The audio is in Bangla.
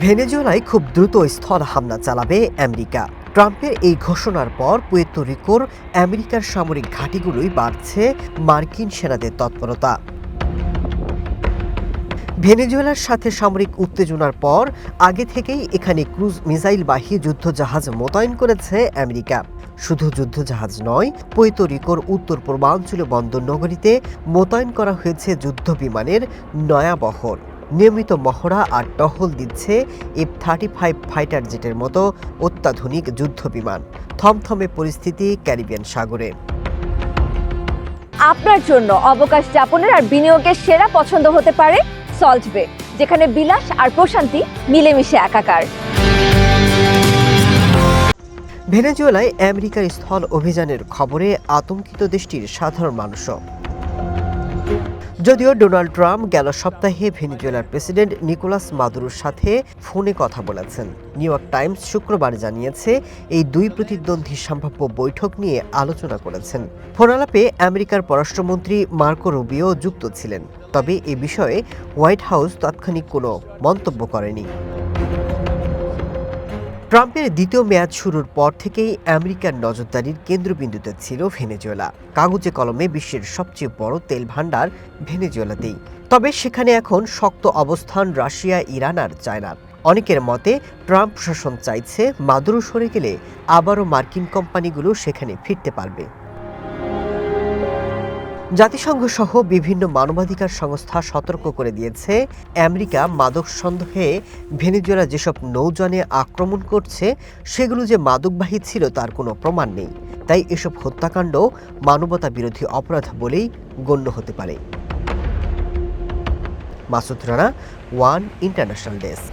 ভেনেজুয়েলায় খুব দ্রুত স্থল হামলা চালাবে আমেরিকা। ট্রাম্পের এই ঘোষণার পর পুয়ের্তো রিকোর আমেরিকার সামরিক ঘাঁটিগুলোই বাড়ছে মার্কিন সেনাদের তৎপরতা। ভেনেজুয়েলার সাথে সামরিক উত্তেজনার পর আগে থেকেই এখানে ক্রুজ মিসাইলবাহী যুদ্ধজাহাজ মোতায়েন করেছে আমেরিকা। শুধু যুদ্ধজাহাজ নয়, পুয়ের্তো রিকোর উত্তর পূর্বাঞ্চলীয় বন্দর নগরীতে মোতায়েন করা হয়েছে যুদ্ধ বিমানের নয়া বহর। নিয়মিত মহড়া আর টহল দিচ্ছে এফ থার্টি ফাইভ ফাইটার জেটের মতো অত্যাধুনিক যুদ্ধ বিমান। থমথমে পরিস্থিতি ক্যারিবিয়ান সাগরে। আপনার জন্য অবকাশ যাপনের আর বিনিয়োগের সেরা পছন্দ হতে পারে সল্ট বে যেখানে বিলাস আর প্রশান্তি মিলেমিশে একাকার। ভেনেজুয়েলায় আমেরিকার স্থল অভিযানের খবরে আতঙ্কিত দেশটির সাধারণ মানুষও। যদিও ডোনাল্ড ট্রাম্প গেল সপ্তাহে ভেনিজুয়েলার প্রেসিডেন্ট নিকোলাস মাদুরোর সাথে ফোনে কথা বলেছেন। নিউ ইয়র্ক টাইমস শুক্রবার জানিয়েছে, এই দুই প্রতিদ্বন্দ্বী সম্ভাব্য বৈঠক নিয়ে আলোচনা করেছেন। ফোনালাপে আমেরিকার পররাষ্ট্রমন্ত্রী মার্কো রুবিও যুক্ত ছিলেন, তবে এ বিষয়ে হোয়াইট হাউস তাৎক্ষণিক কোনো মন্তব্য করেনি। ট্রাম্পের দ্বিতীয় মেয়াদ শুরুর পর থেকেই আমেরিকার নজরদারির কেন্দ্রবিন্দুতে ছিল ভেনেজুয়েলা। কাগজে কলমে বিশ্বের সবচেয়ে বড় তেল ভাণ্ডার ভেনেজুয়েলাতেই। তবে সেখানে এখন শক্ত অবস্থান রাশিয়া, ইরান আর চায়নার অনেকের মতে, ট্রাম্প প্রশাসন চাইছে মাদুরো সরে গেলে আবারও মার্কিন কোম্পানিগুলো সেখানে ফিরতে পারবে। জাতিসংঘ সহ বিভিন্ন মানবাধিকার সংস্থা সতর্ক করে দিয়েছে। আমেরিকা মাদক সন্দেহে ভেনেজুয়েলা যেসব নৌযানে আক্রমণ করছে, সেগুলো যে মাদকবাহী ছিল তার কোনো প্রমাণ নেই। তাই এসব হত্যাকাণ্ড মানবতা বিরোধী অপরাধ বলেই গণ্য হতে পারে। Masud Rana, one international desk.